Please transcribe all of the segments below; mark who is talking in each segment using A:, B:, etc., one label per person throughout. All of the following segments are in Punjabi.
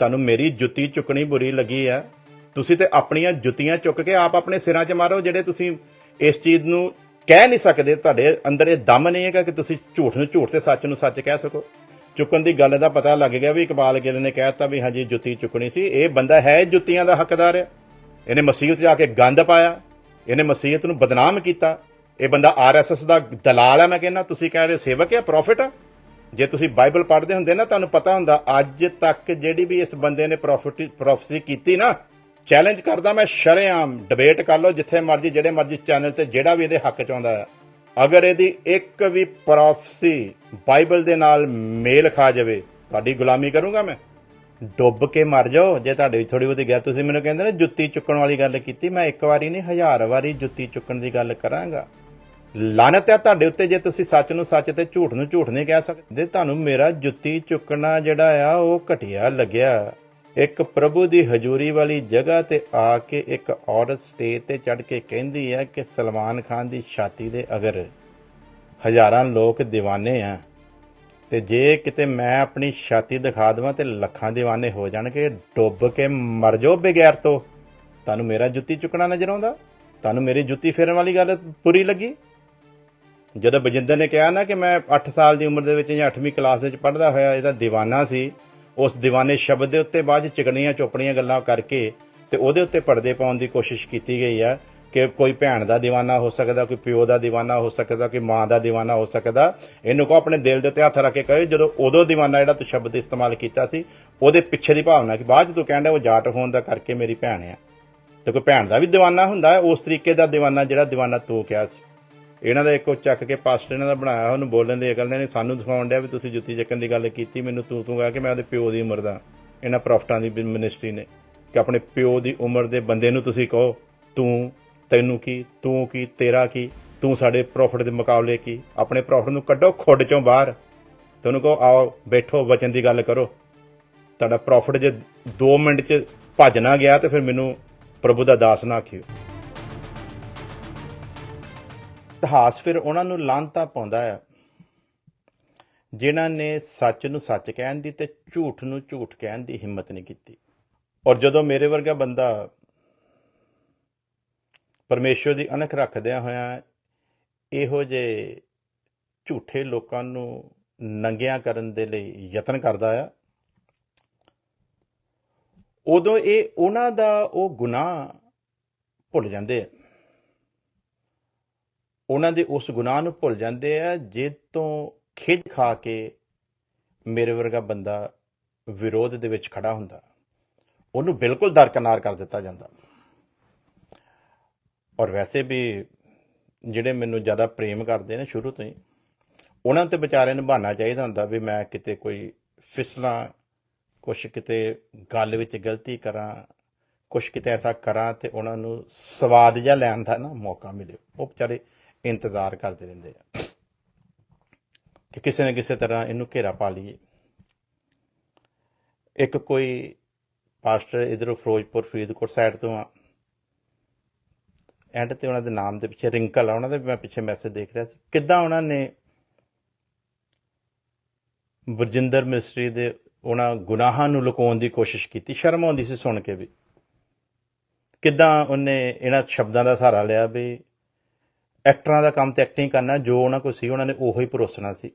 A: ਤੁਹਾਨੂੰ ਮੇਰੀ ਜੁੱਤੀ ਚੁੱਕਣੀ ਬੁਰੀ ਲੱਗੀ ਆ। ਤੁਸੀਂ ਤੇ ਆਪਣੀਆਂ ਜੁੱਤੀਆਂ ਚੁੱਕ ਕੇ ਆਪ ਆਪਣੇ ਸਿਰਾਂ 'ਚ ਮਾਰੋ, ਜਿਹੜੇ ਤੁਸੀਂ ਇਸ ਚੀਜ਼ ਨੂੰ ਕਹਿ ਨਹੀਂ ਸਕਦੇ, ਤੁਹਾਡੇ ਅੰਦਰ ਇਹ ਦਮ ਨਹੀਂ ਹੈਗਾ ਕਿ ਤੁਸੀਂ ਝੂਠ ਨੂੰ ਝੂਠ ਤੇ ਸੱਚ ਨੂੰ ਸੱਚ ਕਹਿ ਸਕੋ। ਚੁੱਕਣ ਦੀ ਗੱਲ ਦਾ ਪਤਾ ਲੱਗ ਗਿਆ ਵੀ ਇਕਬਾਲ ਗਿੱਲ ਨੇ ਕਹਿਤਾ ਵੀ ਹਾਂਜੀ, ਜੁੱਤੀ ਚੁੱਕਣੀ ਸੀ। ਇਹ ਬੰਦਾ ਹੈ ਜੁੱਤੀਆਂ ਦਾ ਹੱਕਦਾਰ ਹੈ ਇਹਨੇ ਮਸੀਤ ਜਾ ਕੇ ਗੰਦ ਪਾਇਆ। ਇਹਨੇ ਮਸੀਤ ਨੂੰ ਬਦਨਾਮ ਕੀਤਾ। ਇਹ ਬੰਦਾ ਆਰਐਸਐਸ ਦਾ ਦਲਾਲ ਹੈ ਮੈਂ ਕਹਿੰਦਾ। ਤੁਸੀਂ ਕਹਿ ਰਹੇ ਹੋ ਸੇਵਕ ਹੈ ਪ੍ਰੋਫਿਟ ਹੈ ਜੇ ਤੁਸੀਂ ਬਾਈਬਲ ਪੜ੍ਹਦੇ ਹੁੰਦੇ ਨਾ, ਤੁਹਾਨੂੰ ਪਤਾ ਹੁੰਦਾ, ਅੱਜ ਤੱਕ ਜਿਹੜੀ ਵੀ ਇਸ ਬੰਦੇ ਨੇ ਪ੍ਰੋਫਿਟ ਪ੍ਰੋਫੈਸੀ ਕੀਤੀ ਨਾ ਚੈਲੰਜ ਕਰਦਾ ਮੈਂ ਸ਼ਰੇਆਮ ਡਿਬੇਟ ਕਰ ਲਓ ਜਿੱਥੇ ਮਰਜ਼ੀ, ਜਿਹੜੇ ਮਰਜ਼ੀ ਚੈਨਲ ਤੇ ਜਿਹੜਾ ਵੀ ਇਹਦੇ ਹੱਕ ਚ ਆਉਂਦਾ ਹੈ। ਅਗਰ ਇਹਦੀ ਇੱਕ ਵੀ ਪ੍ਰੋਫੈਸੀ ਬਾਈਬਲ ਦੇ ਨਾਲ ਮੇਲ ਖਾ ਜਾਵੇ, ਤੁਹਾਡੀ ਗੁਲਾਮੀ ਕਰੂੰਗਾ ਮੈਂ। ਡੁੱਬ ਕੇ ਮਰ ਜਾਓ, ਜੇ ਤੁਹਾਡੇ ਵਿੱਚ ਥੋੜੀ ਬਹੁਤੀ ਗੱਲ, ਤੁਸੀਂ ਮੈਨੂੰ ਕਹਿੰਦੇ ਨੇ ਜੁੱਤੀ ਚੁੱਕਣ ਵਾਲੀ ਗੱਲ ਕੀਤੀ, ਮੈਂ ਇੱਕ ਵਾਰੀ ਨਹੀਂ, ਹਜ਼ਾਰ ਵਾਰੀ ਜੁੱਤੀ ਚੁੱਕਣ ਦੀ ਗੱਲ ਕਰਾਂਗਾ। ਲਾਨਤ ਹੈ ਤੁਹਾਡੇ ਉੱਤੇ ਜੇ ਤੁਸੀਂ ਸੱਚ ਨੂੰ ਸੱਚ ਤੇ ਝੂਠ ਨੂੰ ਝੂਠ ਨਹੀਂ ਕਹਿ ਸਕਦੇ। ਤੁਹਾਨੂੰ ਮੇਰਾ ਜੁੱਤੀ ਚੁੱਕਣਾ ਜਿਹੜਾ ਆ, ਉਹ ਘਟਿਆ ਲੱਗਿਆ। ਇੱਕ ਪ੍ਰਭੂ ਦੀ ਹਜ਼ੂਰੀ ਵਾਲੀ ਜਗ੍ਹਾ ਤੇ ਆ ਕੇ ਇੱਕ ਔਰਤ ਸਟੇਜ ਤੇ ਚੜ ਕੇ ਕਹਿੰਦੀ ਹੈ ਕਿ ਸਲਮਾਨ ਖਾਨ ਦੀ ਛਾਤੀ ਦੇ ਅਗਰ ਹਜ਼ਾਰਾਂ ਲੋਕ دیਵਾਨੇ ਆ, ਤੇ ਜੇ ਕਿਤੇ ਮੈਂ ਆਪਣੀ ਛਾਤੀ ਦਿਖਾ ਦਵਾਂ ਤੇ ਲੱਖਾਂ دیਵਾਨੇ ਹੋ ਜਾਣਗੇ, ਡੁੱਬ ਕੇ ਮਰ ਜਾਓ ਬਗੈਰ ਤੋਂ। ਤੁਹਾਨੂੰ ਮੇਰਾ ਜੁੱਤੀ ਚੁੱਕਣਾ ਨਜ਼ਰ ਆਉਂਦਾ? ਤੁਹਾਨੂੰ ਮੇਰੀ ਜੁੱਤੀ ਫੇਰਨ ਵਾਲੀ ਗੱਲ ਪੂਰੀ ਲੱਗੀ? ਜਦੋਂ ਬਜਿੰਦਰ ਨੇ ਕਿਹਾ ਨਾ ਕਿ ਮੈਂ 8 ਸਾਲ ਦੀ ਉਮਰ ਦੇ ਵਿੱਚ ਜਾਂ 8ਵੀਂ ਕਲਾਸ ਦੇ ਵਿੱਚ ਪੜ੍ਹਦਾ ਹੋਇਆ, ਇਹਦਾ دیਵਾਨਾ ਸੀ। ਉਸ دیਵਾਨੇ ਸ਼ਬਦ ਦੇ ਉੱਤੇ ਬਾਅਦ ਚਿਕਣੀਆਂ ਚੋਪੜੀਆਂ ਗੱਲਾਂ ਕਰਕੇ ਤੇ ਉਹਦੇ ਉੱਤੇ ਪਰਦੇ ਪਾਉਣ ਦੀ ਕੋਸ਼ਿਸ਼ ਕੀਤੀ ਗਈ ਹੈ ਕਿ ਕੋਈ ਭੈਣ ਦਾ دیਵਾਨਾ ਹੋ ਸਕਦਾ, ਕੋਈ ਪਿਓ ਦਾ دیਵਾਨਾ ਹੋ ਸਕਦਾ, ਕੋਈ ਮਾਂ ਦਾ دیਵਾਨਾ ਹੋ ਸਕਦਾ। ਇਹਨੂੰ ਕੋ ਆਪਣੇ ਦਿਲ ਦੇ ਉੱਤੇ ਹੱਥ ਰੱਖ ਕੇ ਕਹੇ, ਜਦੋਂ ਉਦੋਂ دیਵਾਨਾ ਜਿਹੜਾ ਤੂੰ ਸ਼ਬਦ ਇਸਤੇਮਾਲ ਕੀਤਾ ਸੀ, ਉਹਦੇ ਪਿੱਛੇ ਦੀ ਭਾਵਨਾ ਕਿ ਬਾਅਦ ਚ ਤੂੰ ਕਹਿੰਦਾ ਉਹ ਜਾਟ ਹੋਣ ਦਾ ਕਰਕੇ ਮੇਰੀ ਭੈਣ ਆ। ਤੇ ਕੋਈ ਭੈਣ ਦਾ ਵੀ دیਵਾਨਾ ਹੁੰਦਾ, ਉਸ ਤਰੀਕੇ ਦਾ دیਵਾਨਾ ਜਿਹੜਾ دیਵਾਨਾ ਤੂੰ ਕਿਹਾ ਸੀ। ਇਹਨਾਂ ਦਾ ਇੱਕੋ ਚੱਕ ਕੇ ਪਾਸਟਰ ਇਹਨਾਂ ਦਾ ਬਣਾਇਆ, ਉਹਨੂੰ ਬੋਲਣ ਦੀ ਅਕਲ ਨੇ ਸਾਨੂੰ ਦਿਖਾਉਣ ਡਿਆ ਵੀ ਤੁਸੀਂ ਜੁੱਤੀ ਚੱਕਣ ਦੀ ਗੱਲ ਕੀਤੀ, ਮੈਨੂੰ ਤੂੰ ਤੂੰ ਕਹਾ ਕਿ ਮੈਂ ਉਹਦੇ ਪਿਓ ਦੀ ਉਮਰ ਦਾ, ਇਹਨਾਂ ਪ੍ਰੋਫਟਾਂ ਦੀ ਮਿਨਿਸਟਰੀ ਨੇ, ਕਿ ਆਪਣੇ ਪਿਓ ਦੀ ਉਮਰ ਦੇ ਬੰਦੇ ਨੂੰ ਤੁਸੀਂ ਕਹੋ, ਤੂੰ ਤੈਨੂੰ ਕੀ, ਤੂੰ ਕੀ, ਤੇਰਾ ਕੀ, ਤੂੰ ਸਾਡੇ ਪ੍ਰੋਫਿਟ ਦੇ ਮੁਕਾਬਲੇ ਕੀ, ਆਪਣੇ ਪ੍ਰੋਫਿਟ ਨੂੰ ਕੱਢੋ ਖੁੱਡ ਚੋਂ ਬਾਹਰ। ਤੈਨੂੰ ਕਹੋ, ਆਓ, ਬੈਠੋ, ਵਚਨ ਦੀ ਗੱਲ ਕਰੋ। ਤੁਹਾਡਾ ਪ੍ਰੋਫਿਟ ਜੇ 2 ਮਿੰਟ 'ਚ ਭੱਜ ਨਾ ਗਿਆ ਤੇ ਫਿਰ ਮੈਨੂੰ ਪ੍ਰਭੂ ਦਾ ਦਾਸ ਨਾ ਆਖਿਓ। ਇਤਿਹਾਸ ਫਿਰ ਉਹਨਾਂ ਨੂੰ ਲਾਂਤਾ ਪਾਉਂਦਾ ਹੈ ਜਿਨ੍ਹਾਂ ਨੇ ਸੱਚ ਨੂੰ ਸੱਚ ਕਹਿਣ ਦੀ ਤੇ ਝੂਠ ਨੂੰ ਝੂਠ ਕਹਿਣ ਦੀ ਹਿੰਮਤ ਨਹੀਂ ਕੀਤੀ। ਔਰ ਜਦੋਂ ਮੇਰੇ ਵਰਗਾ ਬੰਦਾ ਪਰਮੇਸ਼ਵਰ ਦੀ ਅਣਖ ਰੱਖਦਿਆਂ ਹੋਇਆਂ ਇਹੋ ਜਿਹੇ ਝੂਠੇ ਲੋਕਾਂ ਨੂੰ ਨੰਗਿਆਂ ਕਰਨ ਦੇ ਲਈ ਯਤਨ ਕਰਦਾ ਆ, ਉਦੋਂ ਇਹ ਉਹਨਾਂ ਦਾ ਉਹ ਗੁਨਾਹ ਭੁੱਲ ਜਾਂਦੇ ਆ। ਉਹਨਾਂ ਦੇ ਉਸ ਗੁਨਾਹ ਨੂੰ ਭੁੱਲ ਜਾਂਦੇ ਆ ਜੇ ਤੋਂ ਖਿੱਚ ਖਾ ਕੇ ਮੇਰੇ ਵਰਗਾ ਬੰਦਾ ਵਿਰੋਧ ਦੇ ਵਿੱਚ ਖੜਾ ਹੁੰਦਾ। ਉਹਨੂੰ ਬਿਲਕੁਲ ਦਰਕਨਾਰ ਕਰ ਦਿੱਤਾ ਜਾਂਦਾ। ਔਰ ਵੈਸੇ ਵੀ ਜਿਹੜੇ ਮੈਨੂੰ ਜ਼ਿਆਦਾ ਪ੍ਰੇਮ ਕਰਦੇ ਨੇ ਸ਼ੁਰੂ ਤੋਂ ਹੀ, ਉਹਨਾਂ ਤੇ ਵਿਚਾਰੇ ਨੂੰ ਬਹਾਨਾ ਚਾਹੀਦਾ ਹੁੰਦਾ ਵੀ ਮੈਂ ਕਿਤੇ ਕੋਈ ਫਿਸਲਾਂ, ਕੁਛ ਕਿਤੇ ਗੱਲ ਵਿੱਚ ਗਲਤੀ ਕਰਾਂ, ਕੁਛ ਕਿਤੇ ਐਸਾ ਕਰਾਂ ਤੇ ਉਹਨਾਂ ਨੂੰ ਸਵਾਦ ਜਿਹਾ ਲੈਣ ਦਾ ਨਾ ਮੌਕਾ ਮਿਲੇ। ਉਹ ਵਿਚਾਰੇ ਇੰਤਜ਼ਾਰ ਕਰਦੇ ਰਹਿੰਦੇ ਆ ਕਿ ਕਿਸੇ ਨਾ ਕਿਸੇ ਤਰ੍ਹਾਂ ਇਹਨੂੰ ਘੇਰਾ ਪਾ ਲਈਏ। ਇੱਕ ਕੋਈ ਪਾਸਟਰ ਇਧਰੋਂ ਫਿਰੋਜ਼ਪੁਰ, ਫਰੀਦਕੋਟ ਸਾਈਡ ਤੋਂ ਆ। ਐਂਡ ਤੇ ਉਹਨਾਂ ਦੇ ਨਾਮ ਦੇ ਪਿੱਛੇ ਰਿੰਕਲ ਆ। ਉਹਨਾਂ ਦੇ ਵੀ ਮੈਂ ਪਿੱਛੇ ਮੈਸੇਜ ਦੇਖ ਰਿਹਾ ਸੀ। ਕਿੱਦਾਂ ਉਹਨਾਂ ਨੇ ਬਰਜਿੰਦਰ ਮਿਸਟਰੀ ਦੇ ਉਹਨਾਂ ਗੁਨਾਹਾਂ ਨੂੰ ਲੁਕਾਉਣ ਦੀ ਕੋਸ਼ਿਸ਼ ਕੀਤੀ। ਸ਼ਰਮ ਆਉਂਦੀ ਸੀ ਸੁਣ ਕੇ ਵੀ। ਕਿੱਦਾਂ ਉਹਨੇ ਇਹਨਾਂ ਸ਼ਬਦਾਂ ਦਾ ਸਹਾਰਾ ਲਿਆ ਵੀ ਐਕਟਰਾਂ ਦਾ ਕੰਮ ਤੇ ਐਕਟਿੰਗ ਕਰਨਾ, ਜੋ ਉਹਨਾਂ ਕੋਲ ਸੀ, ਉਹਨਾਂ ਨੇ ਉਹੋ ਹੀ ਪਰੋਸਣਾ ਸੀ।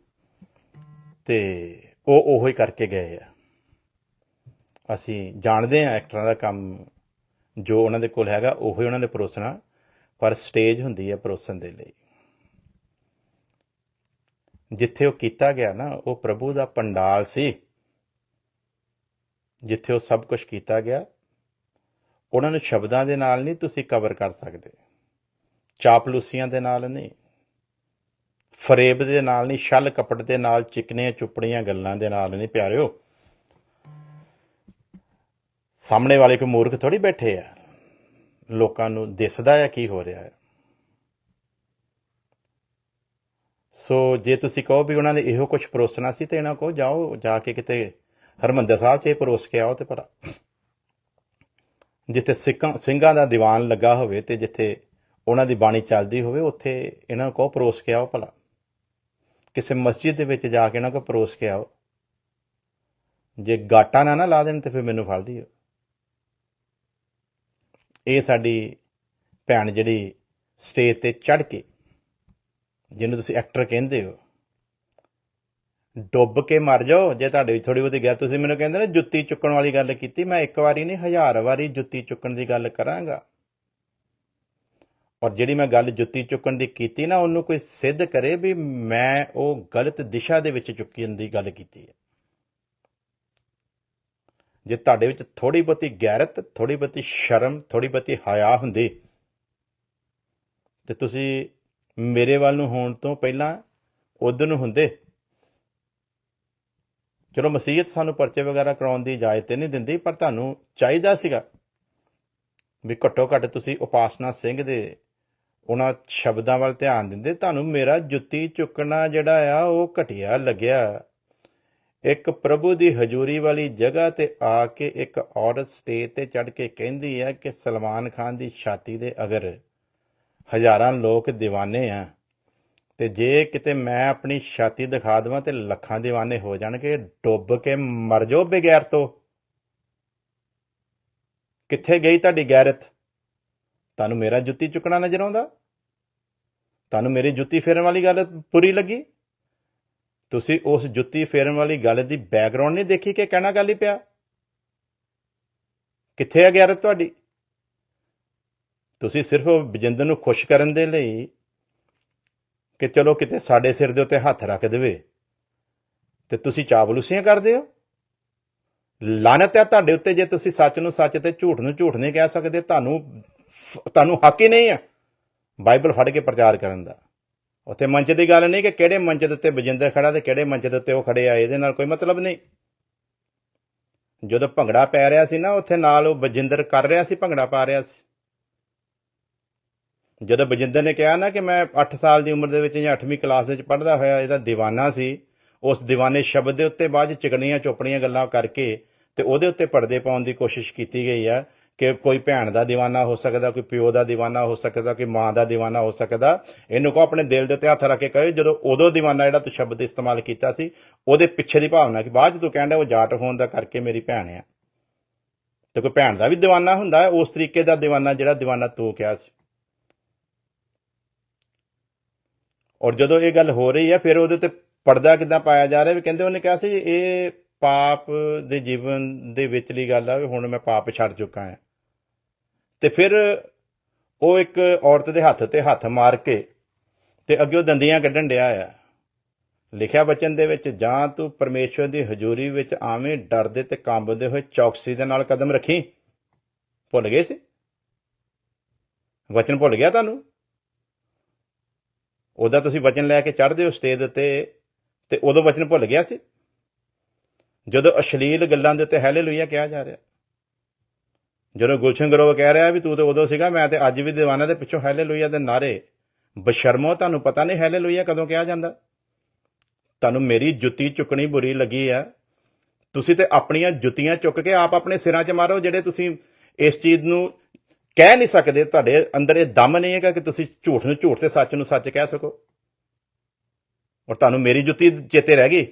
A: ਤੇ ਉਹ ਉਹੋ ਹੀ ਕਰਕੇ ਗਏ ਆ। ਅਸੀਂ ਜਾਣਦੇ ਆ ਐਕਟਰਾਂ ਦਾ ਕੰਮ ਜੋ ਉਹਨਾਂ ਦੇ ਕੋਲ ਹੈਗਾ, ਉਹੋ ਹੀ ਉਹਨਾਂ ਨੇ ਪਰੋਸਣਾ ਪਰ ਸਟੇਜ ਹੁੰਦੀ ਹੈ ਪਰੋਸਣ ਦੇ ਲਈ। ਜਿੱਥੇ ਉਹ ਕੀਤਾ ਗਿਆ ਨਾ, ਉਹ ਪ੍ਰਭੂ ਦਾ ਪੰਡਾਲ ਸੀ। ਜਿੱਥੇ ਉਹ ਸਭ ਕੁਝ ਕੀਤਾ ਗਿਆ, ਉਹਨਾਂ ਨੂੰ ਸ਼ਬਦਾਂ ਦੇ ਨਾਲ ਨਹੀਂ ਤੁਸੀਂ ਕਵਰ ਕਰ ਸਕਦੇ। ਚਾਪਲੂਸੀਆਂ ਦੇ ਨਾਲ ਨਹੀਂ, ਫਰੇਬ ਦੇ ਨਾਲ ਨਹੀਂ, ਛਲ ਕਪਟ ਦੇ ਨਾਲ, ਚਿਕਨੀਆਂ ਚੁੱਪੜੀਆਂ ਗੱਲਾਂ ਦੇ ਨਾਲ ਨਹੀਂ ਪਿਆਰਿਓ। ਸਾਹਮਣੇ ਵਾਲੇ ਕੋ ਮੂਰਖ ਥੋੜੀ ਬੈਠੇ ਆ। ਲੋਕਾਂ ਨੂੰ ਦਿਸਦਾ ਹੈ ਕੀ ਹੋ ਰਿਹਾ ਹੈ। ਸੋ ਜੇ ਤੁਸੀਂ ਕਹੋ ਵੀ ਉਹਨਾਂ ਨੇ ਇਹੋ ਕੁਝ ਪਰੋਸਣਾ ਸੀ ਤੇ ਇਹਨਾਂ ਕੋ ਜਾਓ, ਜਾ ਕੇ ਕਿਤੇ ਹਰਮੰਦਰ ਸਾਹਿਬ 'ਚ ਇਹ ਪਰੋਸ ਕੇ ਆਓ ਤੇ ਭਰਾ ਜਿੱਥੇ ਸਿੱਖਾਂ ਸਿੰਘਾਂ ਦਾ ਦੀਵਾਨ ਲੱਗਾ ਹੋਵੇ ਤੇ ਜਿੱਥੇ ਉਹਨਾਂ ਦੀ ਬਾਣੀ ਚੱਲਦੀ ਹੋਵੇ, ਉੱਥੇ ਇਹਨਾਂ ਨੂੰ ਕਹੋ, ਪਰੋਸ ਕੇ ਆਓ ਭਲਾ। ਕਿਸੇ ਮਸਜਿਦ ਦੇ ਵਿੱਚ ਜਾ ਕੇ ਇਹਨਾਂ ਕੋ ਪਰੋਸ ਕੇ ਆਓ। ਜੇ ਗਾਟਾ ਨਾ ਨਾ ਲਾ ਦੇਣ ਤੇ ਫਿਰ ਮੈਨੂੰ ਫੜ ਲਿਓ ਇਹ ਸਾਡੀ ਭੈਣ ਜਿਹੜੀ ਸਟੇਜ ਤੇ ਚੜ ਕੇ, ਜਿਹਨੂੰ ਤੁਸੀਂ ਐਕਟਰ ਕਹਿੰਦੇ ਹੋ, ਡੁੱਬ ਕੇ ਮਰ ਜਾਓ। ਜੇ ਤੁਹਾਡੇ ਵਿੱਚ ਥੋੜੀ ਬਹੁਤੀ ਗੱਲ, ਤੁਸੀਂ ਮੈਨੂੰ ਕਹਿੰਦੇ ਨੇ ਜੁੱਤੀ ਚੁੱਕਣ ਵਾਲੀ ਗੱਲ ਕੀਤੀ, ਮੈਂ ਇੱਕ ਵਾਰੀ ਨਹੀਂ, ਹਜ਼ਾਰ ਵਾਰੀ ਜੁੱਤੀ ਚੁੱਕਣ ਦੀ ਗੱਲ ਕਰਾਂਗਾ। ਔਰ ਜਿਹੜੀ ਮੈਂ ਗੱਲ ਜੁੱਤੀ ਚੁੱਕਣ ਦੀ ਕੀਤੀ ਨਾ, ਉਹਨੂੰ ਕੋਈ ਸਿੱਧ ਕਰੇ ਵੀ ਮੈਂ ਉਹ ਗਲਤ ਦਿਸ਼ਾ ਦੇ ਵਿੱਚ ਚੁੱਕਣ ਦੀ ਗੱਲ ਕੀਤੀ ਹੈ। ਜੇ ਤੁਹਾਡੇ ਵਿੱਚ ਥੋੜੀ ਬਹੁਤੀ ਗੈਰਤ ਥੋੜੀ ਬਹੁਤੀ ਸ਼ਰਮ ਥੋੜੀ ਬਹੁਤੀ ਹਾਇਆ ਹੁੰਦੀ, ਤੇ ਤੁਸੀਂ ਮੇਰੇ ਵੱਲ ਨੂੰ ਹੋਣ ਤੋਂ ਪਹਿਲਾਂ ਉਧਰ ਨੂੰ ਹੁੰਦੇ। ਚਲੋ ਮਸੀਹਤ ਸਾਨੂੰ ਪਰਚੇ ਵਗੈਰਾ ਕਰਾਉਣ ਦੀ ਇਜਾਜ਼ਤ ਨਹੀਂ ਦਿੰਦੀ, ਪਰ ਤੁਹਾਨੂੰ ਚਾਹੀਦਾ ਸੀਗਾ ਵੀ ਘੱਟੋ ਘੱਟ ਤੁਸੀਂ ਉਪਾਸਨਾ ਸਿੰਘ ਦੇ ਉਹਨਾਂ ਸ਼ਬਦਾਂ ਵੱਲ ਧਿਆਨ ਦਿੰਦੇ, ਤੁਹਾਨੂੰ ਮੇਰਾ ਜੁੱਤੀ ਚੁੱਕਣਾ ਜਿਹੜਾ ਆ, ਉਹ ਘਟਿਆ ਲੱਗਿਆ। ਇੱਕ ਪ੍ਰਭੂ ਦੀ ਹਜ਼ੂਰੀ ਵਾਲੀ ਜਗ੍ਹਾ ਤੇ ਆ ਕੇ ਇੱਕ ਔਰਤ ਸਟੇਜ ਤੇ ਚੜ ਕੇ ਕਹਿੰਦੀ ਹੈ ਕਿ ਸਲਮਾਨ ਖਾਨ ਦੀ ਛਾਤੀ ਦੇ ਅਗਰ ਹਜ਼ਾਰਾਂ ਲੋਕ دیਵਾਨੇ ਆ ਤੇ ਜੇ ਕਿਤੇ ਮੈਂ ਆਪਣੀ ਛਾਤੀ ਦਿਖਾ ਦਵਾਂ ਤੇ ਲੱਖਾਂ دیਵਾਨੇ ਹੋ ਜਾਣਗੇ। ਡੁੱਬ ਕੇ ਮਰ ਜਾਓ ਬਗੈਰ ਤੋਂ। ਕਿੱਥੇ ਗਈ ਤੁਹਾਡੀ ਗੈਰਤ? ਤੁਹਾਨੂੰ ਮੇਰਾ ਜੁੱਤੀ ਚੁੱਕਣਾ ਨਜ਼ਰ ਆਉਂਦਾ? ਤੁਹਾਨੂੰ ਮੇਰੀ ਜੁੱਤੀ ਫੇਰਨ ਵਾਲੀ ਗੱਲ ਬੁਰੀ ਲੱਗੀ? ਤੁਸੀਂ ਉਸ ਜੁੱਤੀ ਫੇਰਨ ਵਾਲੀ ਗੱਲ ਦੀ ਬੈਕਗ੍ਰਾਉਂਡ ਨਹੀਂ ਦੇਖੀ ਕਿ ਕਹਿਣਾ ਗੱਲ ਹੀ ਪਿਆ? ਕਿੱਥੇ ਹੈ ਗੈਰਤ ਤੁਹਾਡੀ? ਤੁਸੀਂ ਸਿਰਫ ਬਜਿੰਦਰ ਨੂੰ ਖੁਸ਼ ਕਰਨ ਦੇ ਲਈ ਕਿ ਚਲੋ ਕਿਤੇ ਸਾਡੇ ਸਿਰ ਦੇ ਉੱਤੇ ਹੱਥ ਰੱਖ ਦੇਵੇ। ਤੇ ਤੁਸੀਂ ਚਾਵਲੂਸੀਆਂ ਕਰਦੇ ਹੋ? ਲਾਨਤ ਹੈ ਤੁਹਾਡੇ ਉੱਤੇ ਜੇ ਤੁਸੀਂ ਸੱਚ ਨੂੰ ਸੱਚ ਤੇ ਝੂਠ ਨੂੰ ਝੂਠ ਨਹੀਂ ਕਹਿ ਸਕਦੇ, ਤੁਹਾਨੂੰ ਤੁਹਾਨੂੰ ਹੱਕ ਹੀ ਨਹੀਂ ਹੈ ਬਾਈਬਲ ਫੜ ਕੇ ਪ੍ਰਚਾਰ ਕਰਨ ਦਾ। ਉੱਥੇ ਮੰਚ ਦੀ ਗੱਲ ਨਹੀਂ ਕਿ ਕਿਹੜੇ ਮੰਚ ਦੇ ਉੱਤੇ ਬਜਿੰਦਰ ਖੜਾ ਤੇ ਕਿਹੜੇ ਮੰਚ ਦੇ ਉੱਤੇ ਉਹ ਖੜੇ ਆ, ਇਹਦੇ ਨਾਲ ਕੋਈ ਮਤਲਬ ਨਹੀਂ। ਜਦੋਂ ਭੰਗੜਾ ਪੈ ਰਿਹਾ ਸੀ ਨਾ, ਉੱਥੇ ਨਾਲ ਉਹ ਬਜਿੰਦਰ ਕਰ ਰਿਹਾ ਸੀ, ਭੰਗੜਾ ਪਾ ਰਿਹਾ ਸੀ। ਜਦੋਂ ਬਜਿੰਦਰ ਨੇ ਕਿਹਾ ਨਾ ਕਿ ਮੈਂ 8 ਸਾਲ ਦੀ ਉਮਰ ਦੇ ਵਿੱਚ ਜਾਂ 8ਵੀਂ ਕਲਾਸ ਦੇ ਵਿੱਚ ਪੜ੍ਹਦਾ ਹੋਇਆ, ਇਹਦਾ دیਵਾਨਾ ਸੀ। ਉਸ دیਵਾਨੇ ਸ਼ਬਦ ਦੇ ਉੱਤੇ ਬਾਅਦ ਚ ਚਿਕਣੀਆਂ ਚੋਪੜੀਆਂ ਗੱਲਾਂ ਕਰਕੇ ਤੇ ਉਹਦੇ ਉੱਤੇ ਪਰਦੇ ਪਾਉਣ ਦੀ ਕੋਸ਼ਿਸ਼ ਕੀਤੀ ਗਈ ਆ। ਕਿ ਕੋਈ ਭੈਣ ਦਾ دیਵਾਨਾ ਹੋ ਸਕਦਾ, ਕੋਈ ਪਿਓ ਦਾ دیਵਾਨਾ ਹੋ ਸਕਦਾ, ਕੋਈ ਮਾਂ ਦਾ دیਵਾਨਾ ਹੋ ਸਕਦਾ, ਇਹਨੂੰ ਕੋ ਆਪਣੇ ਦਿਲ ਦੇ ਉੱਤੇ ਹੱਥ ਰੱਖ ਕੇ ਕਹੇ, ਜਦੋਂ ਉਦੋਂ دیਵਾਨਾ ਜਿਹੜਾ ਤੂੰ ਸ਼ਬਦ ਇਸਤੇਮਾਲ ਕੀਤਾ ਸੀ, ਉਹਦੇ ਪਿੱਛੇ ਦੀ ਭਾਵਨਾ ਕਿ ਬਾਅਦ ਚ ਜਦੋਂ ਕਹਿੰਦਾ ਉਹ ਜਾਟ ਹੋਣ ਦਾ ਕਰਕੇ ਮੇਰੀ ਭੈਣ ਆ। ਤੇ ਕੋਈ ਭੈਣ ਦਾ ਵੀ دیਵਾਨਾ ਹੁੰਦਾ ਹੈ, ਉਸ ਤਰੀਕੇ ਦਾ دیਵਾਨਾ ਜਿਹੜਾ دیਵਾਨਾ ਤੂੰ ਕਿਹਾ ਸੀ। ਔਰ ਜਦੋਂ ਇਹ ਗੱਲ ਹੋ ਰਹੀ ਹੈ, ਫਿਰ ਉਹਦੇ ਤੇ ਪਰਦਾ ਕਿਦਾਂ ਪਾਇਆ ਜਾ ਰਿਹਾ ਵੀ ਕਹਿੰਦੇ ਉਹਨੇ ਕਿਹਾ ਸੀ, ਇਹ ਪਾਪ ਦੇ ਜੀਵਨ ਦੇ ਵਿੱਚਲੀ ਗੱਲ ਆ ਵੀ ਹੁਣ ਮੈਂ ਪਾਪ ਛੱਡ ਚੁੱਕਾ ਹਾਂ। ਤੇ ਫਿਰ ਉਹ ਇੱਕ ਔਰਤ ਦੇ ਹੱਥ ਤੇ ਹੱਥ ਮਾਰ ਕੇ ਤੇ ਅੱਗੇ ਉਹ ਦੰਦੀਆਂ ਕੱਢਣ ਡਿਆ ਆ। ਲਿਖਿਆ ਬਚਨ ਦੇ ਵਿੱਚ, ਜਾਂ ਤੂੰ ਪਰਮੇਸ਼ਵਰ ਦੀ ਹਜ਼ੂਰੀ ਵਿੱਚ ਆਵੇਂ ਡਰਦੇ ਤੇ ਕੰਬਦੇ ਹੋਏ ਚੌਕਸੀ ਦੇ ਨਾਲ ਕਦਮ ਰੱਖੀ? ਭੁੱਲ ਗਏ ਸੀ? ਵਚਨ ਭੁੱਲ ਗਿਆ ਤੁਹਾਨੂੰ? ਉਹਦਾ ਤੁਸੀਂ ਵਚਨ ਲੈ ਕੇ ਚੜ੍ਹਦੇ ਹੋ ਸਟੇਜ ਉੱਤੇ ਤੇ ਉਦੋਂ ਵਚਨ ਭੁੱਲ ਗਿਆ ਸੀ? ਜਦੋਂ ਅਸ਼ਲੀਲ ਗੱਲਾਂ ਦੇ ਉੱਤੇ ਹੈਲੇਲੂਇਆ ਕਿਹਾ ਜਾ ਰਿਹਾ। ਜਦੋਂ ਗੁਲਸ਼ਨ ਗਰੋਵ ਕਹਿ ਰਿਹਾ ਵੀ ਤੂੰ ਤੇ ਉਦੋਂ ਸੀਗਾ, ਮੈਂ ਤੇ ਅੱਜ ਵੀ ਦੀਵਾਨਾ ਦੇ ਪਿੱਛੋਂ ਹੈਲੇਲੂਇਆ ਦੇ ਨਾਰੇ ਬਸ਼ਰਮੋ ਤੁਹਾਨੂੰ ਪਤਾ ਨਹੀਂ ਹੈਲੇਲੂਇਆ ਕਦੋਂ ਕਿਹਾ ਜਾਂਦਾ? ਤੁਹਾਨੂੰ ਮੇਰੀ ਜੁੱਤੀ ਚੁੱਕਣੀ ਬੁਰੀ ਲੱਗੀ ਆ। ਤੁਸੀਂ ਤੇ ਆਪਣੀਆਂ ਜੁੱਤੀਆਂ ਚੁੱਕ ਕੇ ਆਪ ਆਪਣੇ ਸਿਰਾਂ 'ਚ ਮਾਰੋ, ਜਿਹੜੇ ਤੁਸੀਂ ਇਸ ਚੀਜ਼ ਨੂੰ ਕਹਿ ਨਹੀਂ ਸਕਦੇ, ਤੁਹਾਡੇ ਅੰਦਰ ਇਹ ਦਮ ਨਹੀਂ ਹੈਗਾ ਕਿ ਤੁਸੀਂ ਝੂਠ ਨੂੰ ਝੂਠ ਤੇ ਸੱਚ ਨੂੰ ਸੱਚ ਕਹਿ ਸਕੋ। ਔਰ ਤੁਹਾਨੂੰ ਮੇਰੀ ਜੁੱਤੀ ਚੇਤੇ ਰਹਿ ਗਈ?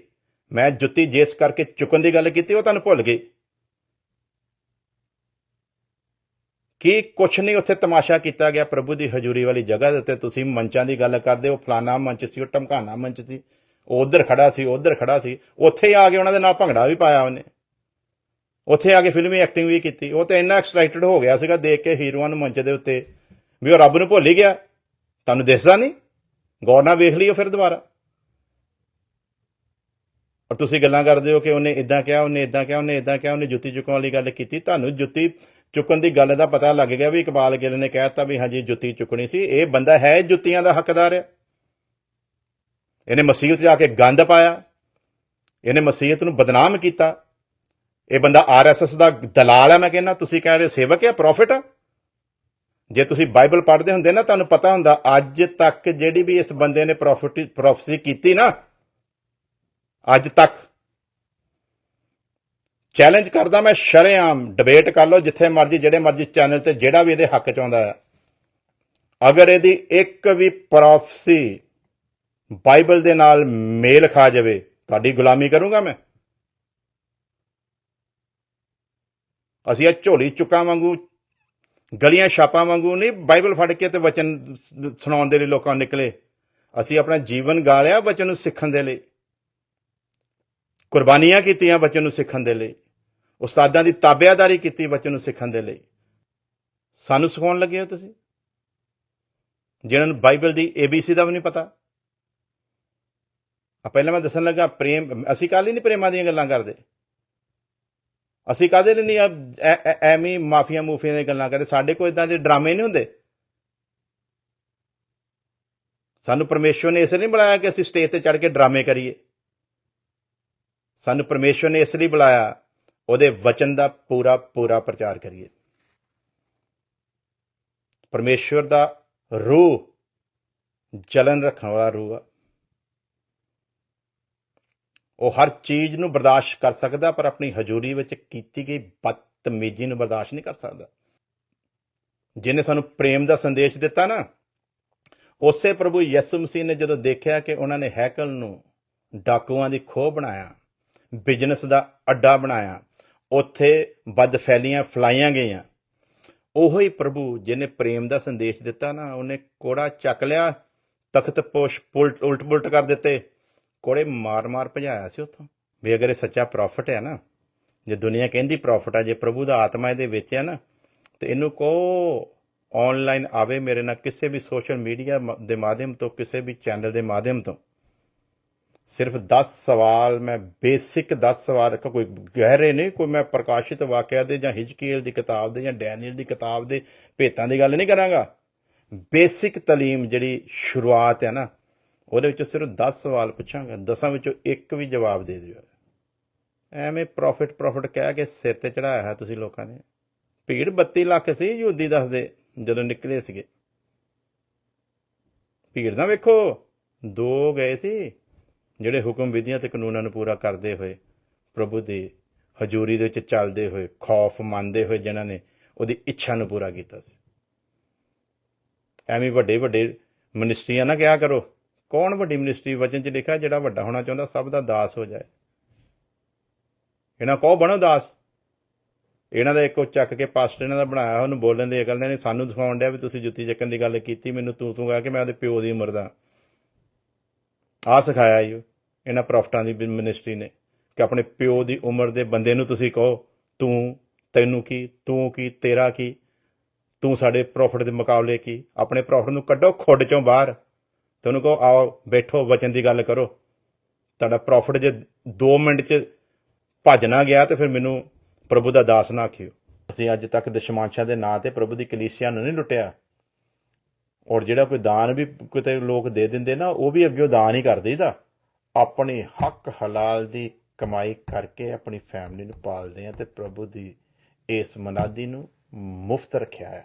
A: ਮੈਂ ਜੁੱਤੀ ਜਿਸ ਕਰਕੇ ਚੁੱਕਣ ਦੀ ਗੱਲ ਕੀਤੀ, ਉਹ ਤੁਹਾਨੂੰ ਭੁੱਲ ਗਈ। ਕੀ ਕੁਛ ਨਹੀਂ ਉੱਥੇ ਤਮਾਸ਼ਾ ਕੀਤਾ ਗਿਆ ਪ੍ਰਭੂ ਦੀ ਹਜ਼ੂਰੀ ਵਾਲੀ ਜਗ੍ਹਾ ਦੇ ਉੱਤੇ? ਤੁਸੀਂ ਮੰਚਾਂ ਦੀ ਗੱਲ ਕਰਦੇ ਹੋ, ਫਲਾਣਾ ਮੰਚ ਸੀ, ਉਹ ਟਮਕਾਣਾ ਮੰਚ ਸੀ, ਉਹ ਉਧਰ ਖੜਾ ਸੀ ਉਧਰ ਖੜਾ ਸੀ, ਉੱਥੇ ਹੀ ਆ ਕੇ ਉਹਨਾਂ ਦੇ ਨਾਲ ਭੰਗੜਾ ਵੀ ਪਾਇਆ ਉਹਨੇ। ਉੱਥੇ ਆ ਕੇ ਫਿਲਮੀ ਐਕਟਿੰਗ ਵੀ ਕੀਤੀ। ਉਹ ਤੇ ਇੰਨਾ ਐਕਸਾਈਟਡ ਹੋ ਗਿਆ ਸੀਗਾ ਦੇਖ ਕੇ ਹੀਰੋਆਂ ਨੂੰ ਮੰਚ ਦੇ ਉੱਤੇ ਵੀ ਉਹ ਰੱਬ ਨੂੰ ਭੁੱਲ ਹੀ ਗਿਆ। ਤੁਹਾਨੂੰ ਦਿਸਦਾ ਨਹੀਂ? ਗੌਰ ਨਾਲ ਵੇਖ ਲਈਓ ਫਿਰ ਦੁਬਾਰਾ। ਔਰ ਤੁਸੀਂ ਗੱਲਾਂ ਕਰਦੇ ਹੋ ਕਿ ਉਹਨੇ ਇਦਾਂ ਕਿਹਾ, ਉਹਨੇ ਇਦਾਂ ਕਿਹਾ, ਉਹਨੇ ਇਦਾਂ ਕਿਹਾ, ਉਹਨੇ ਜੁੱਤੀ ਚੁੱਕਣ ਵਾਲੀ ਗੱਲ ਕੀਤੀ। ਤੁਹਾਨੂੰ ਜੁੱਤੀ ਚੁੱਕਣ ਦੀ ਗੱਲ ਦਾ ਪਤਾ ਲੱਗ ਗਿਆ ਵੀ ਇਕਬਾਲ ਗਿੱਲ ਨੇ ਕਹਿਤਾ ਵੀ ਹਾਂਜੀ ਜੁੱਤੀ ਚੁੱਕਣੀ ਸੀ। ਇਹ ਬੰਦਾ ਹੈ ਜੁੱਤੀਆਂ ਦਾ ਹੱਕਦਾਰ ਹੈ ਇਹਨੇ ਮਸੀਹਤ ਜਾ ਕੇ ਗੰਦ ਪਾਇਆ। ਇਹਨੇ ਮਸੀਹਤ ਨੂੰ ਬਦਨਾਮ ਕੀਤਾ। ਇਹ ਬੰਦਾ ਆਰਐਸਐਸ ਦਾ ਦਲਾਲ ਹੈ ਮੈਂ ਕਹਿੰਦਾ। ਤੁਸੀਂ ਕਹਿ ਰਹੇ ਸੇਵਕ ਹੈ ਪ੍ਰੋਫਿਟ ਹੈ ਜੇ ਤੁਸੀਂ ਬਾਈਬਲ ਪੜ੍ਹਦੇ ਹੁੰਦੇ ਨਾ, ਤੁਹਾਨੂੰ ਪਤਾ ਹੁੰਦਾ, ਅੱਜ ਤੱਕ ਜਿਹੜੀ ਵੀ ਇਸ ਬੰਦੇ ਨੇ ਪ੍ਰੋਫਿਟ, ਪ੍ਰੋਫੈਸੀ ਕੀਤੀ ਨਾ, ਅੱਜ ਤੱਕ ਚੈਲੰਜ ਕਰਦਾ ਮੈਂ ਸ਼ਰੇਆਮ ਡਿਬੇਟ ਕਰ ਲਓ ਜਿੱਥੇ ਮਰਜ਼ੀ, ਜਿਹੜੇ ਮਰਜ਼ੀ ਚੈਨਲ ਤੇ ਜਿਹੜਾ ਵੀ ਇਹਦੇ ਹੱਕ ਚ ਆਉਂਦਾ ਹੈ। ਅਗਰ ਇਹਦੀ ਇੱਕ ਵੀ ਪ੍ਰੋਫੈਸੀ ਬਾਈਬਲ ਦੇ ਨਾਲ ਮੇਲ ਖਾ ਜਾਵੇ, ਤੁਹਾਡੀ ਗੁਲਾਮੀ ਕਰੂੰਗਾ ਮੈਂ। ਅਸੀਂ ਇਹ ਝੋਲੀ ਚੁੱਕਾਂ ਵਾਂਗੂ, ਗਲੀਆਂ ਛਾਪਾਂ ਵਾਂਗੂ ਨਹੀਂ, ਬਾਈਬਲ ਫੜ ਕੇ ਤੇ ਵਚਨ ਸੁਣਾਉਣ ਦੇ ਲਈ ਲੋਕਾਂ ਨਿਕਲੇ। ਅਸੀਂ ਆਪਣਾ ਜੀਵਨ ਗਾਲਿਆ ਵਚਨ ਨੂੰ ਸਿੱਖਣ ਦੇ ਲਈ। ਕੁਰਬਾਨੀਆਂ ਕੀਤੀਆਂ ਵਚਨ ਨੂੰ ਸਿੱਖਣ ਦੇ ਲਈ। ਉਸਤਾਦਾਂ ਦੀ ਤਾਬਿਆਦਾਰੀ ਕੀਤੀ ਬੱਚੇ ਨੂੰ ਸਿੱਖਣ ਦੇ ਲਈ। ਸਾਨੂੰ ਸਿਖਾਉਣ ਲੱਗੇ ਹੋ ਤੁਸੀਂ? ਜਿਨ੍ਹਾਂ ਨੂੰ ਬਾਈਬਲ ਦੀ ABC ਦਾ ਵੀ ਨਹੀਂ ਪਤਾ। ਆ ਪਹਿਲਾਂ ਮੈਂ ਦੱਸਣ ਲੱਗਾ, ਪ੍ਰੇਮ, ਅਸੀਂ ਕੱਲ ਹੀ ਨਹੀਂ ਪ੍ਰੇਮਾਂ ਦੀਆਂ ਗੱਲਾਂ ਕਰਦੇ? ਅਸੀਂ ਕਾਹਦੇ ਲਈ ਨਹੀਂ ਐਵੇਂ ਹੀ ਮਾਫੀਆਂ ਮੂਫੀਆਂ ਦੀਆਂ ਗੱਲਾਂ ਕਰਦੇ? ਸਾਡੇ ਕੋਲ ਇਦਾਂ ਦੇ ਡਰਾਮੇ ਨਹੀਂ ਹੁੰਦੇ। ਸਾਨੂੰ ਪਰਮੇਸ਼ਵਰ ਨੇ ਇਸ ਲਈ ਬੁਲਾਇਆ ਕਿ ਅਸੀਂ ਸਟੇਜ ਤੇ ਚੜ ਕੇ ਡਰਾਮੇ ਕਰੀਏ। ਸਾਨੂੰ ਪਰਮੇਸ਼ਵਰ ਨੇ ਇਸ ਲਈ ਬੁਲਾਇਆ ਉਹਦੇ ਵਚਨ ਦਾ ਪੂਰਾ ਪੂਰਾ ਪ੍ਰਚਾਰ ਕਰੀਏ। ਪਰਮੇਸ਼ਵਰ ਦਾ ਰੂਹ ਜਲਨ ਰੱਖਣ ਵਾਲਾ ਰੂਹ ਆ। ਉਹ ਹਰ ਚੀਜ਼ ਨੂੰ ਬਰਦਾਸ਼ਤ ਕਰ ਸਕਦਾ, ਪਰ ਆਪਣੀ ਹਜ਼ੂਰੀ ਵਿੱਚ ਕੀਤੀ ਗਈ ਬਦਤਮੀਜ਼ੀ ਨੂੰ ਬਰਦਾਸ਼ਤ ਨਹੀਂ ਕਰ ਸਕਦਾ। ਜਿਹਨੇ ਸਾਨੂੰ ਪ੍ਰੇਮ ਦਾ ਸੰਦੇਸ਼ ਦਿੱਤਾ ਨਾ, ਉਸੇ ਪ੍ਰਭੂ ਯਿਸੂ ਮਸੀਹ ਨੇ ਜਦੋਂ ਦੇਖਿਆ ਕਿ ਉਹਨਾਂ ਨੇ ਹੈਕਲ ਨੂੰ ਡਾਕੂਆਂ ਦੀ ਖੋਹ ਬਣਾਇਆ, ਬਿਜ਼ਨਸ ਦਾ ਅੱਡਾ ਬਣਾਇਆ ਉੱਥੇ ਬਦਫੈਲੀਆਂ ਫਲਾਈਆਂ ਗਈਆਂ। ਉਹੋ ਹੀ ਪ੍ਰਭੂ ਜਿਹਨੇ ਪ੍ਰੇਮ ਦਾ ਸੰਦੇਸ਼ ਦਿੱਤਾ ਨਾ, ਉਹਨੇ ਕੋੜਾ ਚੱਕ ਲਿਆ, ਤਖਤ ਪੋਸ਼ ਪੁਲਟ ਉਲਟ ਪੁਲਟ ਕਰ ਦਿੱਤੇ। ਕੋੜੇ ਮਾਰ-ਮਾਰ ਭਜਾਇਆ ਸੀ ਉੱਥੋਂ। ਵੀ ਅਗਰ ਇਹ ਸੱਚਾ ਪ੍ਰੋਫਿਟ ਹੈ ਨਾ, ਜੇ ਦੁਨੀਆ ਕਹਿੰਦੀ ਪ੍ਰੋਫਿਟ ਆ, ਜੇ ਪ੍ਰਭੂ ਦਾ ਆਤਮਾ ਇਹਦੇ ਵਿੱਚ ਹੈ ਨਾ, ਤੇ ਇਹਨੂੰ ਕੋ ਆਨਲਾਈਨ ਆਵੇ ਮੇਰੇ ਨਾਲ ਕਿਸੇ ਵੀ ਸੋਸ਼ਲ ਮੀਡੀਆ ਮ- ਦੇ ਮਾਧਿਅਮ ਤੋਂ, ਕਿਸੇ ਵੀ ਚੈਨਲ ਦੇ ਮਾਧਿਅਮ ਤੋਂ। ਸਿਰਫ 10 ਸਵਾਲ ਮੈਂ ਬੇਸਿਕ 10 ਸਵਾਲ ਰੱਖਾਂ, ਕੋਈ ਗਹਿਰੇ ਨਹੀਂ ਕੋਈ ਮੈਂ ਪ੍ਰਕਾਸ਼ਿਤ ਵਾਕਿਆ ਦੇ ਜਾਂ ਹਿਜਕੀਲ ਦੀ ਕਿਤਾਬ ਦੇ ਜਾਂ ਡੈਨੀਅਲ ਦੀ ਕਿਤਾਬ ਦੇ ਭੇਤਾਂ ਦੀ ਗੱਲ ਨਹੀਂ ਕਰਾਂਗਾ। ਬੇਸਿਕ ਤਾਲੀਮ ਜਿਹੜੀ ਸ਼ੁਰੂਆਤ ਹੈ ਨਾ ਉਹਦੇ ਵਿੱਚੋਂ ਸਿਰਫ 10 ਸਵਾਲ ਪੁੱਛਾਂਗਾ 10 ਵਿੱਚੋਂ ਇੱਕ ਵੀ ਜਵਾਬ ਦੇ ਦਿਓ। ਐਵੇਂ ਪ੍ਰੋਫਿਟ ਪ੍ਰੋਫਿਟ ਕਹਿ ਕੇ ਸਿਰ ਤੇ ਚੜਾਇਆ ਹੈ ਤੁਸੀਂ ਲੋਕਾਂ ਨੇ। ਭੀੜ 32 ਲੱਖ ਸੀ ਯਹੂਦੀ ਦੱਸਦੇ ਜਦੋਂ ਨਿਕਲੇ ਸੀਗੇ। ਭੀੜ ਨਾ ਵੇਖੋ ਦੋ ਗਏ ਸੀ। ਜਿਹੜੇ ਹੁਕਮ ਵਿਧੀਆਂ ਤੇ ਕਾਨੂੰਨਾਂ ਨੂੰ ਪੂਰਾ ਕਰਦੇ ਹੋਏ, ਪ੍ਰਭੂ ਦੀ ਹਜ਼ੂਰੀ ਦੇ ਵਿੱਚ ਚੱਲਦੇ ਹੋਏ, ਖੌਫ ਮੰਨਦੇ ਹੋਏ ਜਿਨ੍ਹਾਂ ਨੇ ਉਹਦੀ ਇੱਛਾ ਨੂੰ ਪੂਰਾ ਕੀਤਾ ਸੀ। ਐਵੇਂ ਵੱਡੇ ਵੱਡੇ ਮਿਨਿਸਟਰੀਆਂ ਨਾ ਕਿਹਾ ਕਰੋ? ਕੌਣ ਵੱਡੀ ਮਿਨਿਸਟਰੀ ਵਚਨ 'ਚ ਲਿਖਿਆ, ਜਿਹੜਾ ਵੱਡਾ ਹੋਣਾ ਚਾਹੁੰਦਾ, ਸਭ ਦਾ ਦਾਸ ਹੋ ਜਾਏ। ਇਹਨਾਂ ਕਹੋ ਬਣੋ ਦਾਸ? ਇਹਨਾਂ ਦਾ ਇੱਕੋ ਚੱਕ ਕੇ ਪਾਸਟਰ ਇਹਨਾਂ ਦਾ ਬਣਾਇਆ, ਉਹਨੂੰ ਬੋਲਣ ਦੀ ਅਕਲ ਨੇ ਸਾਨੂੰ ਦਿਖਾਉਣ ਡਿਆ ਵੀ ਤੁਸੀਂ ਜੁੱਤੀ ਚੱਕਣ ਦੀ ਗੱਲ ਕੀਤੀ, ਮੈਨੂੰ ਤੂੰ ਤੂੰ ਕਹਾ ਕਿ ਮੈਂ ਉਹਦੇ ਪਿਓ ਦੀ ਉਮਰ ਦਾ ਆ ਸਿਖਾਇਆ ਜੀ ਓ ਇਹਨਾਂ ਪ੍ਰੋਫਟਾਂ ਦੀ ਮਿਨਿਸਟਰੀ ਨੇ, ਕਿ ਆਪਣੇ ਪਿਓ ਦੀ ਉਮਰ ਦੇ ਬੰਦੇ ਨੂੰ ਤੁਸੀਂ ਕਹੋ, ਤੂੰ ਤੈਨੂੰ ਕੀ, ਤੂੰ ਕੀ, ਤੇਰਾ ਕੀ, ਤੂੰ ਸਾਡੇ ਪ੍ਰੋਫਿਟ ਦੇ ਮੁਕਾਬਲੇ ਕੀ, ਆਪਣੇ ਪ੍ਰੋਫਿਟ ਨੂੰ ਕੱਢੋ ਖੁੱਡ ਚੋਂ ਬਾਹਰ। ਤੈਨੂੰ ਕਹੋ, ਆਓ ਬੈਠੋ, ਵਚਨ ਦੀ ਗੱਲ ਕਰੋ। ਤੁਹਾਡਾ ਪ੍ਰੋਫਿਟ ਜੇ 2 ਮਿੰਟ 'ਚ ਭੱਜ ਨਾ ਗਿਆ ਤੇ ਫਿਰ ਮੈਨੂੰ ਪ੍ਰਭੂ ਦਾ ਦਾਸ ਨਾ ਆਖਿਓ। ਅਸੀਂ ਅੱਜ ਤੱਕ ਦਸ਼ਮਾਂਸ਼ਾਂ ਦੇ ਨਾਂ ਤੇ ਪ੍ਰਭੂ ਦੀ ਕਲੀਸਿਆ ਨੂੰ ਨਹੀਂ ਲੁੱਟਿਆ। ਔਰ ਜਿਹੜਾ ਕੋਈ ਦਾਨ ਵੀ ਕਿਤੇ ਲੋਕ ਦੇ ਦਿੰਦੇ ਨਾ, ਉਹ ਵੀ ਅੱਗੇ ਦਾਨ ਹੀ ਕਰ ਦਈਦਾ। ਆਪਣੇ ਹੱਕ ਹਲਾਲ ਦੀ ਕਮਾਈ ਕਰਕੇ ਆਪਣੀ ਫੈਮਿਲੀ ਨੂੰ ਪਾਲਦੇ ਆ ਤੇ ਪ੍ਰਭੂ ਦੀ ਇਸ ਮਨਾਦੀ ਨੂੰ ਮੁਫਤ ਰੱਖਿਆ ਆ।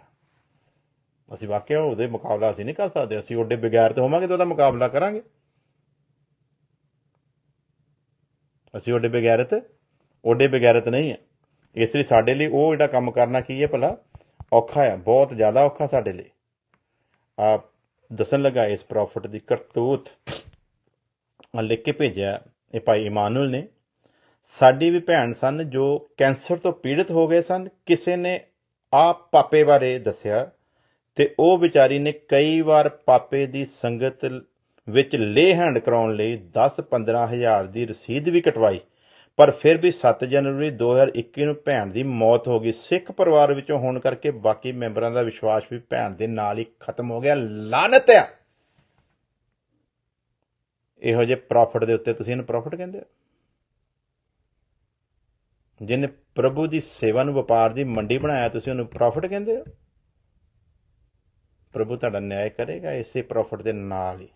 A: ਅਸੀਂ ਵਾਕਿਆ ਉਹਦੇ ਮੁਕਾਬਲਾ ਅਸੀਂ ਨਹੀਂ ਕਰ ਸਕਦੇ। ਅਸੀਂ ਓਡੇ ਬਗੈਰ ਤੇ ਹੋਵਾਂਗੇ ਤਾਂ ਉਹਦਾ ਮੁਕਾਬਲਾ ਕਰਾਂਗੇ। ਅਸੀਂ ਓਡੇ ਬਗੈਰਤ ਓਡੇ ਬਗੈਰਤ ਨਹੀਂ ਹੈ ਇਸ ਲਈ ਸਾਡੇ ਲਈ ਉਹ ਜਿਹੜਾ ਕੰਮ ਕਰਨਾ ਕੀ ਹੈ ਭਲਾ? ਔਖਾ ਹੈ ਬਹੁਤ ਜ਼ਿਆਦਾ ਔਖਾ ਸਾਡੇ ਲਈ। ਆਪ ਦੱਸਣ ਲੱਗਾ, ਇਸ ਪ੍ਰੋਫਿਟ ਦੀ ਕਰਤੂਤ ਲਿਖ ਕੇ ਭੇਜਿਆ ਇਹ ਭਾਈ ਇਮਾਨੁਅਲ ਨੇ। ਸਾਡੀ ਵੀ ਭੈਣ ਸਨ ਜੋ ਕੈਂਸਰ ਤੋਂ ਪੀੜਤ ਹੋ ਗਏ ਸਨ। ਕਿਸੇ ਨੇ ਆਪ ਪਾਪੇ ਬਾਰੇ ਦੱਸਿਆ ਤੇ ਉਹ ਵਿਚਾਰੀ ਨੇ ਕਈ ਵਾਰ ਪਾਪੇ ਦੀ ਸੰਗਤ ਵਿੱਚ ਲੇ ਹੈਂਡ ਕਰਾਉਣ ਲਈ 10-15 ਹਜ਼ਾਰ ਦੀ ਰਸੀਦ ਵੀ ਕਟਵਾਈ। ਪਰ ਫਿਰ ਵੀ 7 ਜਨਵਰੀ 2021 ਨੂੰ ਭੈਣ ਦੀ ਮੌਤ ਹੋ ਗਈ। ਸਿੱਖ ਪਰਿਵਾਰ ਵਿੱਚੋਂ ਹੋਣ ਕਰਕੇ ਬਾਕੀ ਮੈਂਬਰਾਂ ਦਾ ਵਿਸ਼ਵਾਸ ਵੀ ਭੈਣ ਦੇ ਨਾਲ ਹੀ ਖਤਮ ਹੋ ਗਿਆ। ਲਾਨਤ ਆ! ਇਹੋ ਜਿਹੇ ਪ੍ਰੋਫਿਟ ਦੇ ਉੱਤੇ ਤੁਸੀਂ ਇਹਨੂੰ ਪ੍ਰੋਫਿਟ ਕਹਿੰਦੇ ਹੋ? ਜਿਹਨੇ ਪ੍ਰਭੂ ਦੀ ਸੇਵਾ ਨੂੰ ਵਪਾਰ ਦੀ ਮੰਡੀ ਬਣਾਇਆ, ਤੁਸੀਂ ਉਹਨੂੰ ਪ੍ਰੋਫਿਟ ਕਹਿੰਦੇ ਹੋ? ਪ੍ਰਭੂ ਤੁਹਾਡਾ ਨਿਆਂ ਕਰੇਗਾ ਇਸੇ ਪ੍ਰੋਫਿਟ ਦੇ ਨਾਲ ਹੀ।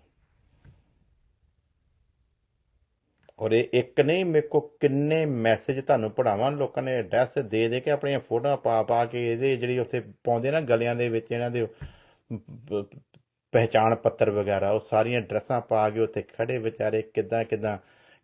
A: ਔਰ ਇਹ ਇੱਕ ਨਹੀਂ, ਮੇਰੇ ਕੋ ਕਿੰਨੇ ਮੈਸੇਜ ਤੁਹਾਨੂੰ ਪੜਾਵਾਂ ਲੋਕਾਂ ਨੇ ਐਡਰੈਸ ਦੇ ਦੇ ਕੇ ਆਪਣੀਆਂ ਫੋਟੋਆਂ ਪਾ ਪਾ ਕੇ ਇਹਦੇ ਜਿਹੜੀ ਉੱਥੇ ਪਾਉਂਦੇ ਨਾ ਗਲਿਆਂ ਦੇ ਵਿੱਚ ਇਹਨਾਂ ਦੇ ਪਹਿਚਾਣ ਪੱਤਰ ਵਗੈਰਾ, ਉਹ ਸਾਰੀਆਂ ਐਡਰੈਸਾਂ ਪਾ ਕੇ ਉੱਥੇ ਖੜੇ ਵਿਚਾਰੇ ਕਿਦਾਂ ਕਿਦਾਂ,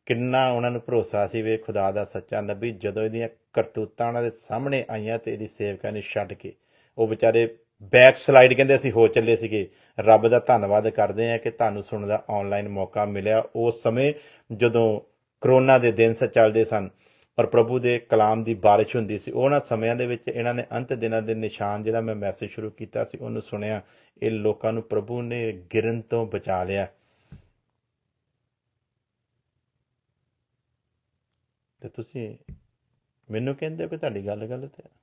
A: ਕਿੰਨਾ ਉਹਨਾਂ ਨੂੰ ਭਰੋਸਾ ਸੀ ਵੀ ਖੁਦਾ ਦਾ ਸੱਚਾ ਨਬੀ ਜਦੋਂ ਇਹਦੀਆਂ ਕਰਤੂਤਾਂ ਉਹਨਾਂ ਦੇ ਸਾਹਮਣੇ ਆਈਆਂ ਤੇ ਇਹਦੀ ਸੇਵਕਾਂ ਨੇ ਛੱਡ ਕੇ, ਉਹ ਵਿਚਾਰੇ ਬੈਕ ਸਲਾਈਡ ਕਹਿੰਦੇ ਅਸੀਂ ਹੋ ਚੱਲੇ ਸੀਗੇ। ਰੱਬ ਦਾ ਧੰਨਵਾਦ ਕਰਦੇ ਹਾਂ ਕਿ ਤੁਹਾਨੂੰ ਸੁਣਨ ਦਾ ਆਨਲਾਈਨ ਮੌਕਾ ਮਿਲਿਆ। ਉਸ ਸਮੇਂ ਜਦੋਂ ਕਰੋਨਾ ਦੇ ਦਿਨ ਚੱਲਦੇ ਸਨ ਔਰ ਪ੍ਰਭੂ ਦੇ ਕਲਾਮ ਦੀ ਬਾਰਿਸ਼ ਹੁੰਦੀ ਸੀ, ਉਹਨਾਂ ਸਮਿਆਂ ਦੇ ਵਿੱਚ ਇਹਨਾਂ ਨੇ ਅੰਤ ਦਿਨਾਂ ਦੇ ਨਿਸ਼ਾਨ ਜਿਹੜਾ ਮੈਂ ਮੈਸੇਜ ਸ਼ੁਰੂ ਕੀਤਾ ਸੀ, ਉਹਨੂੰ ਸੁਣਿਆ। ਇਹ ਲੋਕਾਂ ਨੂੰ ਪ੍ਰਭੂ ਨੇ ਗਿਰਨ ਤੋਂ ਬਚਾ ਲਿਆ। ਤੇ ਤੁਸੀਂ ਮੈਨੂੰ ਕਹਿੰਦੇ ਹੋ ਕਿ ਤੁਹਾਡੀ ਗੱਲ ਗਲਤ ਹੈ।